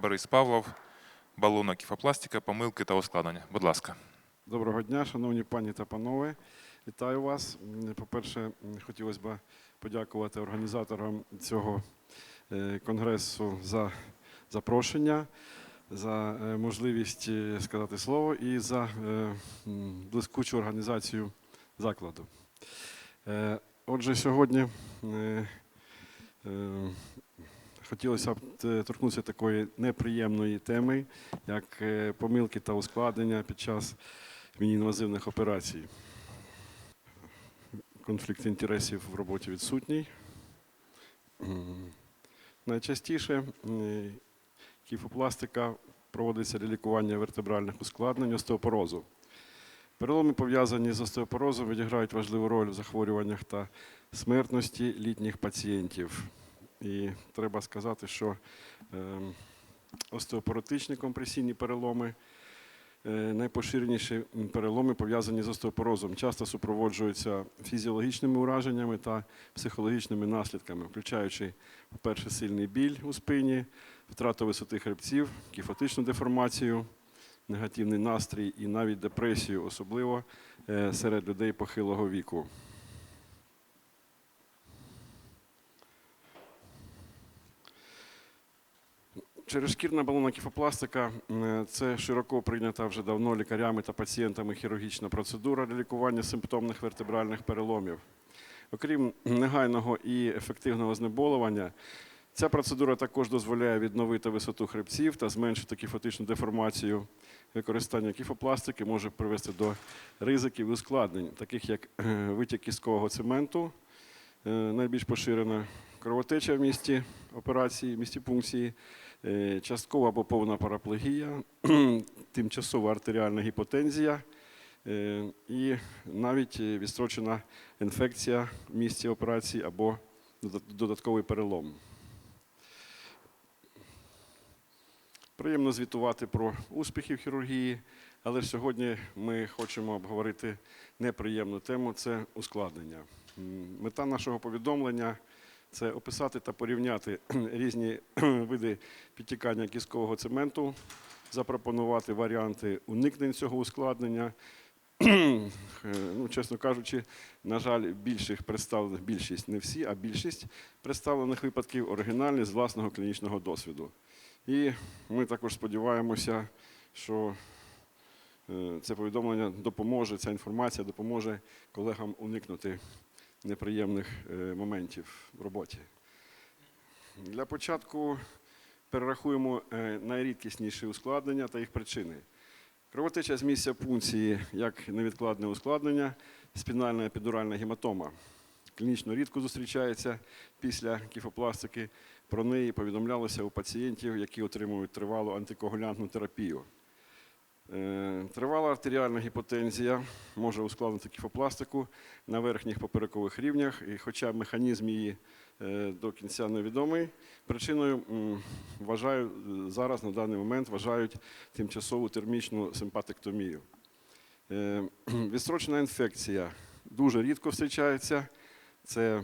Борис Павлов, балонок кіфопластика, помилки та ускладнення. Будь ласка. Доброго дня, шановні пані та панове. Вітаю вас. По-перше, хотілося б подякувати організаторам цього е, конгресу за запрошення, за е, можливість е, сказати слово і за блискучу організацію закладу. Отже, сьогодні хотілося б е, торкнутися такої неприємної теми, як е, помилки та ускладнення під час міні-інвазивних операцій. Конфлікт інтересів в роботі відсутній. Найчастіше кіфопластика проводиться для лікування вертебральних ускладнень остеопорозу. Переломи, пов'язані з остеопорозом, відіграють важливу роль в захворюваннях та смертності літніх пацієнтів. І треба сказати, що ем, остеопоротичні компресійні переломи Е, Найпоширеніші переломи пов'язані з остеопорозом, часто супроводжуються фізіологічними ураженнями та психологічними наслідками, включаючи, по-перше, сильний біль у спині, втрату висоти хребців, кіфотичну деформацію, негативний настрій і навіть депресію, особливо е, серед людей похилого віку. Черешкірна балонна кіфопластика це широко прийнята вже давно лікарями та пацієнтами хірургічна процедура для лікування симптомних вертебральних переломів. Окрім негайного і ефективного знеболювання, ця процедура також дозволяє відновити висоту хребців та зменшити кіфотичну деформацію. Використання кіфопластики може привести до ризиків і ускладнень, таких як е, витік кісткового цементу, е, найбільш поширена кровотеча в місті операції, в місті пункції, е, часткова або повна параплегія, тимчасова артеріальна гіпотензія е, і навіть е, відстрочена інфекція в місці операції або додатковий перелом. Приємно звітувати про успіхи в хірургії, але сьогодні ми хочемо обговорити неприємну тему це ускладнення. Мета нашого повідомлення це описати та порівняти різні види підтікання кісткового цементу, запропонувати варіанти уникнень цього ускладнення. Е, Ну, чесно кажучи, на жаль, більших представлених більшість, не всі, а більшість представлених випадків оригінальні з власного клінічного досвіду. І ми також сподіваємося, що е, це повідомлення допоможе, ця інформація допоможе колегам уникнути неприємних е, моментів в роботі. Для початку перерахуємо е, найрідкісніші ускладнення та їх причини. Кровотеча з місця пункції як невідкладне ускладнення, спінальна епідуральна гематома. Клінічно рідко зустрічається після кіфопластики. Про неї повідомлялося у пацієнтів, які отримують тривалу антикоагулянтну терапію. Е, Тривала артеріальна гіпотензія може ускладнити кіфопластику на верхніх поперекових рівнях, і хоча механізм її е, до кінця невідомий, причиною вважаю зараз на даний момент вважають тимчасову термічну симпатектомію. Е, Відстрочена інфекція дуже рідко зустрічається. Це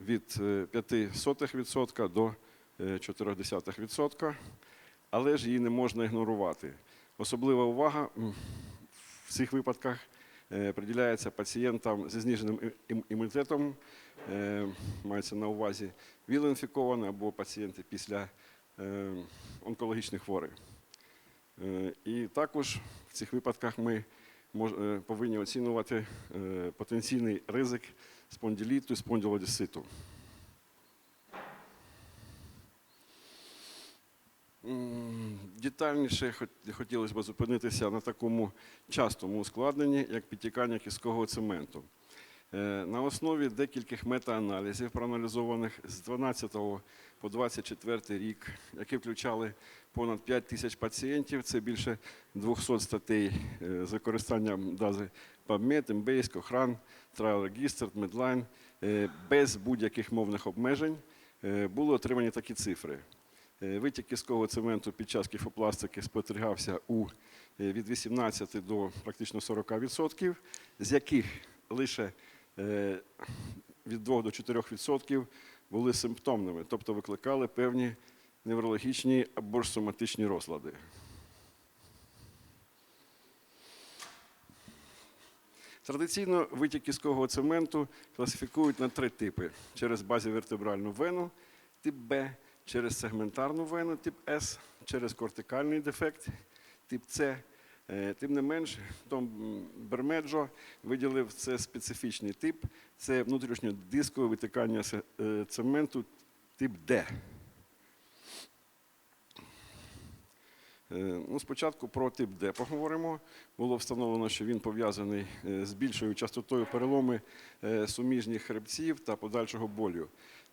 від е, 0,05% до е, 0,4%, але ж її не можна ігнорувати. Особлива увага в цих випадках е, приділяється пацієнтам зі зниженим імунітетом, е, мається на увазі вілоінфіковані або пацієнти після е, онкологічних хворих. І також в цих випадках ми повинні оцінювати потенційний ризик спондиліту і спондилодіситу. Детальніше хотілося б зупинитися на такому частому ускладненні, як підтікання кісткового цементу. Е, На основі декількох метааналізів, проаналізованих з 12 по 24 рік, які включали понад 5 тисяч пацієнтів, це більше 200 статей е, з використанням бази PubMed, Embase, Cochrane, Trial Registered, Medline, е, без будь-яких мовних обмежень, були отримані такі цифри. Е, Витік кісткового цементу під час кіфопластики спостерігався у е, від 18 до практично 40%, з яких лише е, від 2 до 4% були симптомними, тобто викликали певні неврологічні або ж соматичні розлади. Традиційно витік кісткового цементу класифікують на три типи: через базівертебральну вену тип Б, через сегментарну вену тип С, через кортикальний дефект тип С. Е, Тим не менш, Том Бермеджо виділив це специфічний тип, це внутрішньодискове витикання е, цементу тип Д. Е, Ну, спочатку про тип Д поговоримо. Було встановлено, що він пов'язаний з більшою частотою переломи суміжніх хребців та подальшого болю.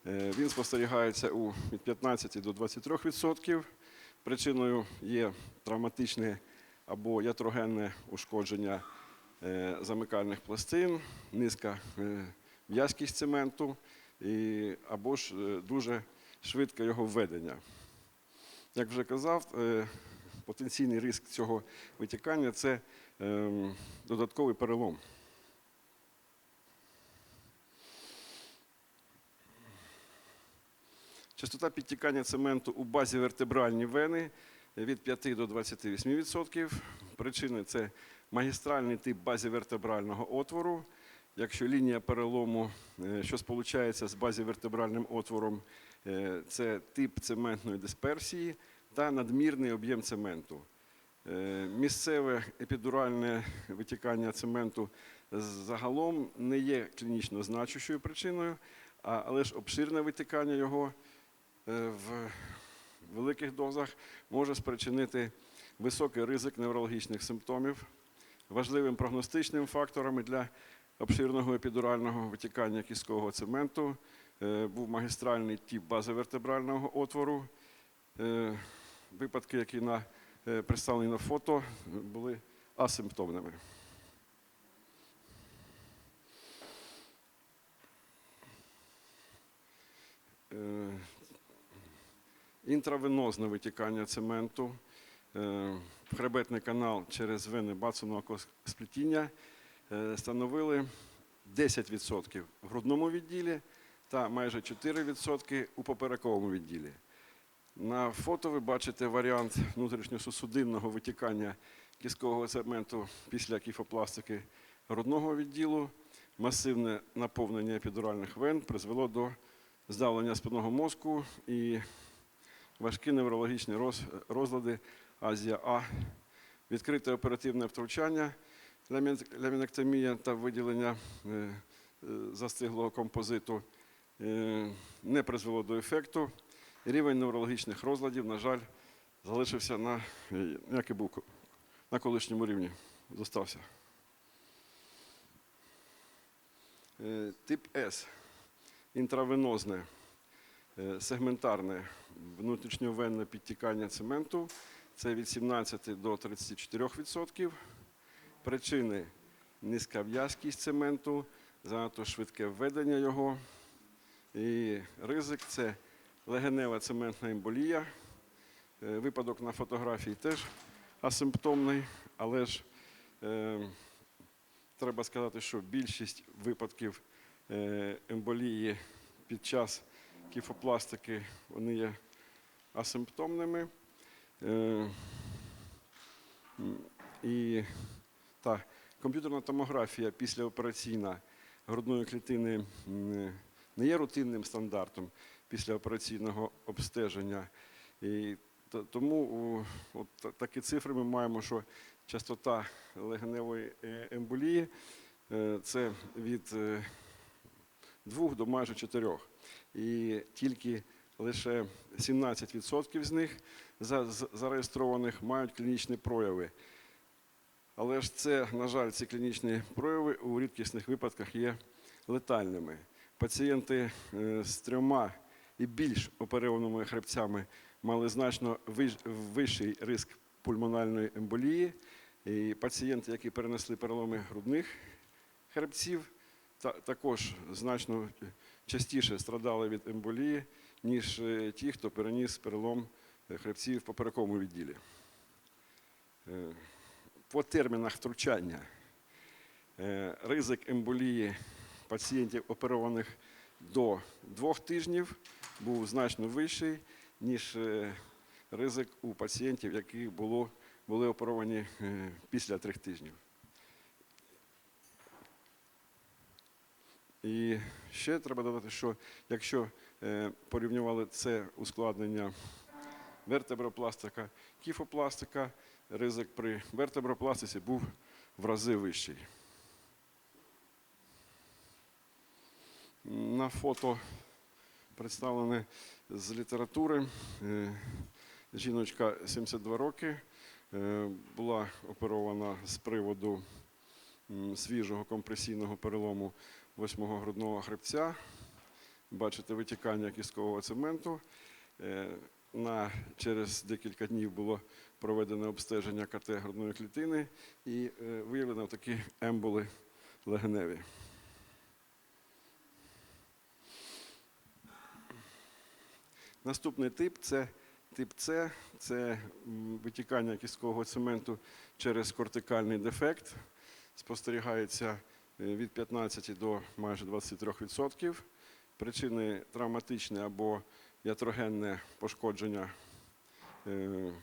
Е, Він спостерігається у від 15 до 23%. Причиною є травматичне або ятрогенне ушкодження е, замикальних пластин, низька е, в'язкість цементу або ж дуже швидке його введення. Як вже казав, потенційний ризик цього витікання це ем, додатковий перелом. Частота підтікання цементу у базі вертебральні вени від 5 до 28%. Причини це магістральний тип базівертебрального отвору. Якщо лінія перелому, е, що сполучається з базівертебральним отвором, е, це тип цементної дисперсії та надмірний об'єм цементу. Е, Місцеве епідуральне витікання цементу загалом не є клінічно значущою причиною, але ж обширне витікання його в великих дозах може спричинити високий ризик неврологічних симптомів. Важливим прогностичним фактором для обширного епідурального витікання кісткового цементу е, був магістральний тип базовертебрального отвору. Е, Випадки, які на, е, представлені на фото, були асимптомними. Інтравенозне витікання цементу е, хребетний канал через вени бацаного сплетіння е, становили 10% в грудному відділі та майже 4% у поперековому відділі. На фото ви бачите варіант внутрішньосусудинного витікання кісткового цементу після кіфопластики грудного відділу. Масивне наповнення епідуральних вен призвело до здавлення спинного мозку і важкі неврологічні розлади Азія А, відкрите оперативне втручання, лямінектомія та виділення е, е, застиглого композиту е, не призвело до ефекту. Рівень неврологічних розладів, на жаль, залишився на, як і був на колишньому рівні, зостався. Тип С інтравенозне, сегментарне внутрішньовенне підтікання цементу. Це від 17 до 34%. Причини низька в'язкість цементу, занадто швидке введення його. І ризик це легенева цементна емболія. Е, Випадок на фотографії теж асимптомний, але ж е, треба сказати, що більшість випадків е, емболії під час кіфопластики вони є асимптомними. Е, І та, комп'ютерна томографія післяопераційна грудної клітини не є рутинним стандартом післяопераційного обстеження. І то- тому от такі цифри ми маємо, що частота легеневої е, емболії е, це від 2 до майже 4. І тільки лише 17% з них за- зареєстрованих мають клінічні прояви. Але ж це, на жаль, ці клінічні прояви у рідкісних випадках є летальними. Пацієнти е, з трьома і більш оперованими хребцями мали значно вищий ризик пульмональної емболії. І пацієнти, які перенесли переломи грудних хребців, та, також значно частіше страдали від емболії, ніж е, ті, хто переніс перелом е, хребців в поперековому відділі. Е, По термінах втручання ризик емболії пацієнтів, оперованих до двох тижнів був значно вищий, ніж ризик у пацієнтів, які було, були оперовані після трьох тижнів. І ще треба додати, що якщо е, порівнювали це ускладнення вертебропластика, кіфопластика, ризик при вертебропластиці був в рази вищий. На фото представлене з літератури. Е, Жіночка 72 роки е, була оперована з приводу свіжого компресійного перелому восьмого грудного хребця. Бачите витікання кісткового цементу. Е, На, через декілька днів було проведене обстеження КТ грудної клітини і е, виявлено такі емболи легеневі. Наступний тип це тип С, це витікання кісткового цементу через кортикальний дефект. Спостерігається від 15 до майже 23%. Причини травматичне або ятрогенне пошкодження е,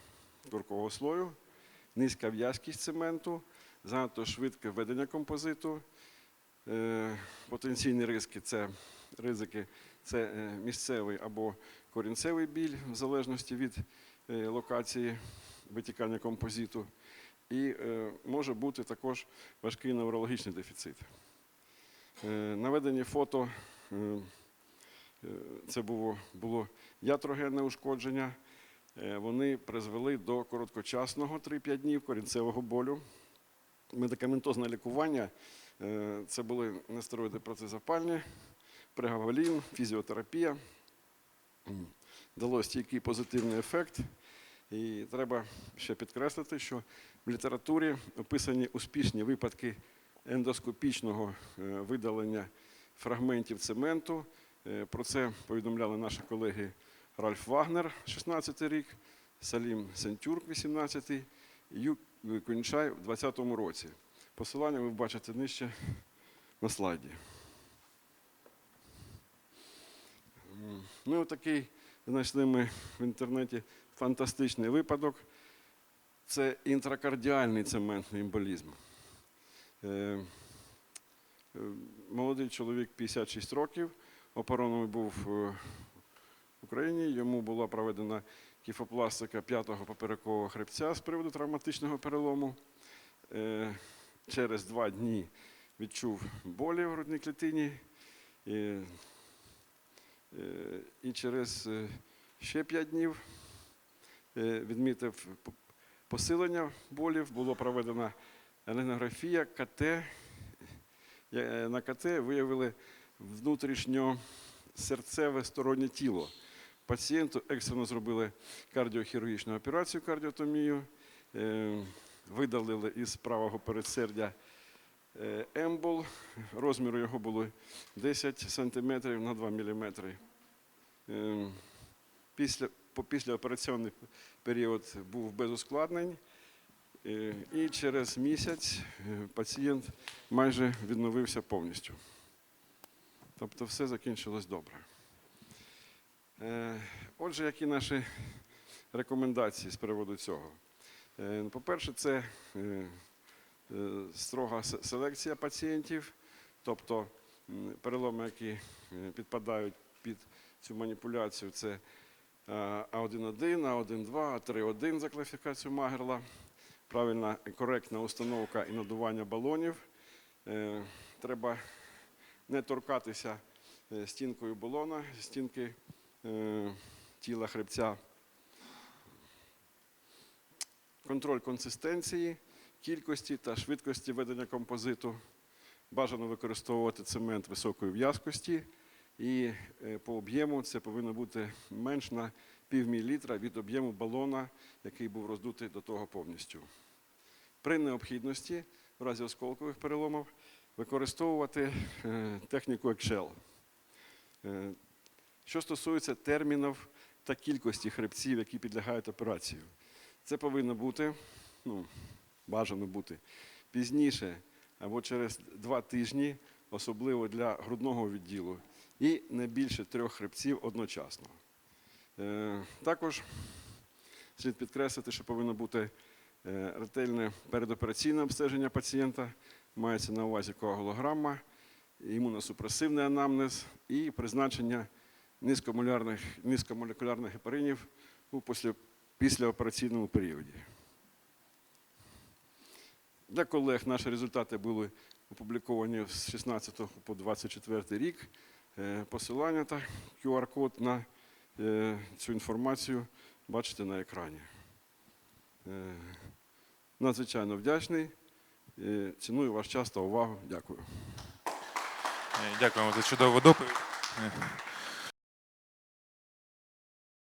туркового слою, низька в'язкість цементу, занадто швидке введення композиту. Е, Потенційні ризики це ризики це е, місцевий або корінцевий біль, в залежності від е, локації витікання композиту. І е, може бути також важкий неврологічний дефіцит. Е, Наведені фото е, це було, було ятрогенне ушкодження. Вони призвели до короткочасного 3-5 днів корінцевого болю. Медикаментозне лікування це були нестероїди протизапальні, прегавалін, фізіотерапія. Дало стійкий позитивний ефект. І треба ще підкреслити, що в літературі описані успішні випадки ендоскопічного е, видалення фрагментів цементу. Е, Про це повідомляли наші колеги Ральф Вагнер, 16 рік, Салім Сентюрк, 18 і Юк Кунчай в 2020 році. Посилання ви бачите нижче на слайді. Ну, такий знайшли ми в інтернеті фантастичний випадок. Це інтракардіальний цементний емболізм. Е, е, Молодий чоловік 56 років, оперований був е, в Україні. Йому була проведена кіфопластика п'ятого поперекового хребця з приводу травматичного перелому. Через два дні відчув болі в грудній клітині. І, через ще 5 днів відмітив посилення болів, було проведена рентгенографія КТ. На КТ виявили внутрішньо серцеве стороннє тіло. Пацієнту екстрено зробили кардіохірургічну операцію, кардіотомію, е, видалили із правого передсердя е, ембол. Розміру його було 10 см на 2 мм. Е, Після, післяопераційний період був без ускладнень. Е, І через місяць е, пацієнт майже відновився повністю. Тобто все закінчилось добре. Е, Отже, які наші рекомендації з приводу цього? По-перше, це строга селекція пацієнтів, тобто переломи, які підпадають під цю маніпуляцію, це А1-1, А1-2, А3-1 за класифікацією Магерла, правильна і коректна установка і надування балонів. Е, Треба не торкатися е, стінкою балона, стінки е, тіла хребця. Контроль консистенції, кількості та швидкості ведення композиту. Бажано використовувати цемент високої в'язкості. І е, по об'єму це повинно бути менш на пів мілілітра від об'єму балона, який був роздутий до того повністю. При необхідності, в разі осколкових переломів, використовувати е, техніку Excel. Е, Що стосується термінів та кількості хребців, які підлягають операції, це повинно бути, ну, бажано бути пізніше або через два тижні, особливо для грудного відділу, і не більше трьох хребців одночасно. Е, Також слід підкреслити, що повинно бути е, ретельне передопераційне обстеження пацієнта, мається на увазі коагулограма, імуносупресивний анамнез і призначення низькомолекулярних, низькомолекулярних гепаринів у після, післяопераційному періоді. Для колег наші результати були опубліковані з 16 по 24 рік. Е, Посилання та QR-код на е, цю інформацію бачите на екрані. Е, Надзвичайно вдячний. Ціную ваш час та увагу. Дякую. Дякуємо за чудову доповідь.